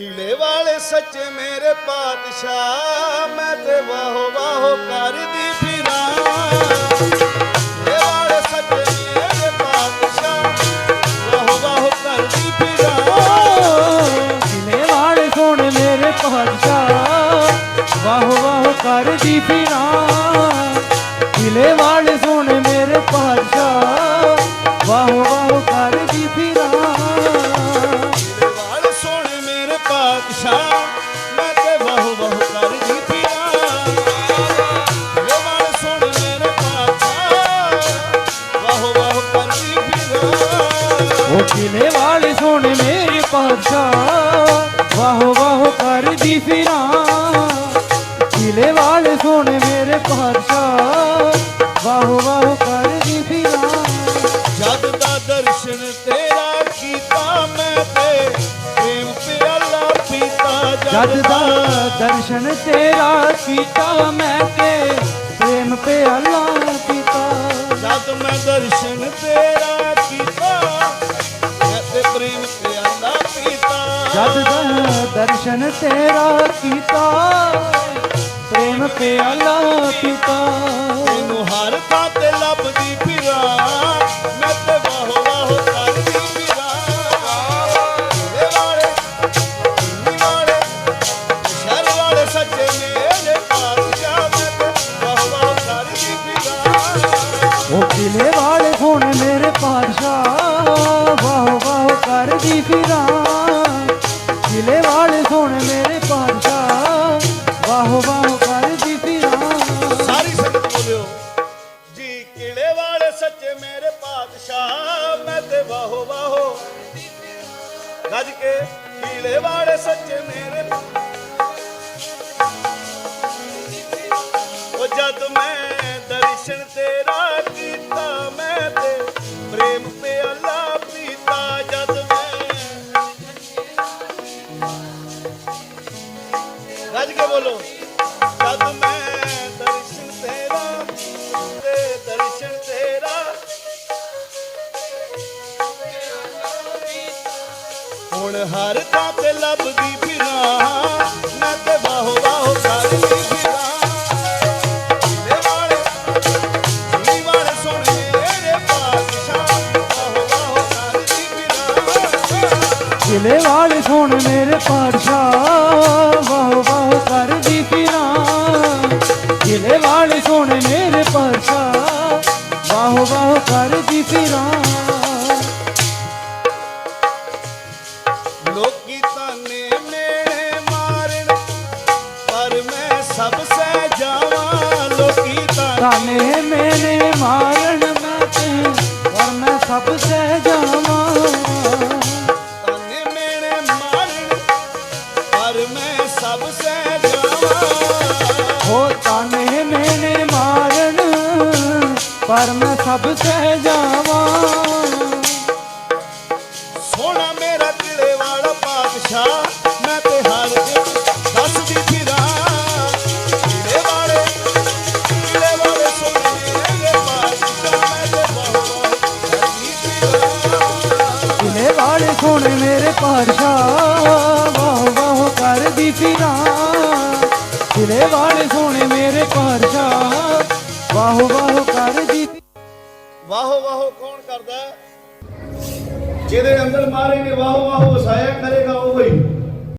ਹੀਲੇ ਵਾਲੇ ਸੱਚੇ ਮੇਰੇ ਪਾਤਸ਼ਾਹ, ਮੈਂ ਤੇ ਵਾਹੋ ਵਾਹੋ ਕਰਦੀ ਫਿਰਾਂ। ਹੀਲੇ ਵਾਲੇ ਸੱਚੇ ਮੇਰੇ ਪਾਤਸ਼ਾਹ, ਵਾਹੋ ਵਾਹੋ ਕਰਦੀ ਫਿਰਾਂ। ਪਾਤਸ਼ਾਹ ਮੈਂ ਤੇ ਵਾਹੋ ਵਾਹੋ ਕਰਦੀ ਫਿਰਾਂ ਹੀਲੇ ਵਾਲੇ ਸੋਹਣੇ ਮੇਰੇ ਪਾਤਸ਼ਾਹ ਵਾਹੋ ਵਾਹੋ ਕਰਦੀ ਫਿਰਾਂ ਕਿਲੇ ਵਾਲੇ ਸੋਹਣੇ ਮੇਰੇ ਪਾਤਸ਼ਾਹ ਵਾਹ ਵਾਹ ਕਰਦੀ ਫਿਰਾਂ ਕਿਲੇ ਵਾਲੇ ਸੋਹਣੇ ਮੇਰੇ ਪਾਤਸ਼ਾਹ ਵਾਹ ਵਾਹ ਜਦ ਦਾ ਦਰਸ਼ਨ ਤੇਰਾ ਕੀਤਾ ਮੈਂ ਤੇ ਪ੍ਰੇਮ ਪਿਆਲਾ ਪੀਤਾ ਜਦ ਮੈਂ ਦਰਸ਼ਨ ਤੇਰਾ ਕੀਤਾ ਮੈਂ ਤੇ ਪ੍ਰੇਮ ਪਿਆਲਾ ਪੀਤਾ ਜਦ ਦਾ ਦਰਸ਼ਨ ਤੇਰਾ ਕੀਤਾ ਪ੍ਰੇਮ ਪਿਆਲਾ ਪੀਤਾ ਤੈਨੂੰ ਹਰ ਥਾਂ ਤੇ ਲੱਭਦੀ ਉਹ ਕਿਲੇ ਵਾਲੇ ਸੋਹਣੇ ਮੇਰੇ ਪਾਤਸ਼ਾਹ, ਵਾਹ ਵਾਹ ਕਰਦੀ ਫਿਰਾਂ। ਕਿਲੇ ਵਾਲੇ ਸੋਹਣੇ ਮੇਰੇ ਪਾਤਸ਼ਾਹ, ਵਾਹ ਵਾਹ ਕਰਦੀ ਫਿਰਾਂ। ਸਾਰੀ ਸੰਗਤ ਬੋਲਿਓ, ਜੀ ਕਿਲੇ ਵਾਲੇ ਸੱਚੇ ਮੇਰੇ ਪਾਤਸ਼ਾਹ, ਮੈਂ ਤੇ ਵਾਹੋ ਵਾਹੋ ਗੱਜ ਕੇ, ਕਿਲੇ ਵਾਲੇ ਸੱਚੇ ਗੱਜ ਕੇ ਬੋਲੋ। ਜਦ ਮੈਂ ਦਰਸ਼ਨ ਤੇਰਾ, ਤੇ ਦਰਸ਼ਨ ਤੇਰਾ। ਹੁਣ ਹਰ ਥਾਂ ਤੇ ਲੱਭਦੀ ਫਿਰਾਂ। ਫਿਰਾਂ ਕਿਲੇ ਵਾਲੇ ਸੋਹਣੇ ਮੇਰੇ ਪਾਤਸ਼ਾਹ। ਵਾਹ ਵਾਹ, ਕਰਦੀ ਫਿਰਾਂ। ਕਿਲੇ ਵਾਲੇ ਸੁਣ ਮੇਰੇ ਪਾਤਸ਼ਾਹ। ਵਾਹ ਵਾਹ, ਕਰਦੀ ਫਿਰਾਂ। ਲੋਕੀ ਤਾਨੇ ਮੇਰੇ ਮਾਰਨ, ਪਰ ਮੈਂ ਸਭ ਸਹਿ ਪਰ ਮੈਂ ਸਭ ਸਹਿ ਜਾਵਾਂ। ਸੋਹਣਾ ਮੇਰਾ ਕਿਲੇ ਵਾਲਾ ਪਾਤਸ਼ਾਹ ਕਰਦੀ ਫਿਰਾਂ ਵਾਲੇ ਸੋਹਣੇ ਮੇਰੇ ਵਾਹੋ ਵਾਹ ਵਾਹ ਕਰਦੀ ਵਾਹੋ ਵਾਹੋ ਕੌਣ ਕਰਦਾ? ਜਿਹਦੇ ਅੰਦਰ ਮਾਰੇ ਨੇ ਵਾਹੋ ਵਾਹੋ ਵਸਾਇਆ ਕਰੇਗਾ ਉਹ ਹੀ।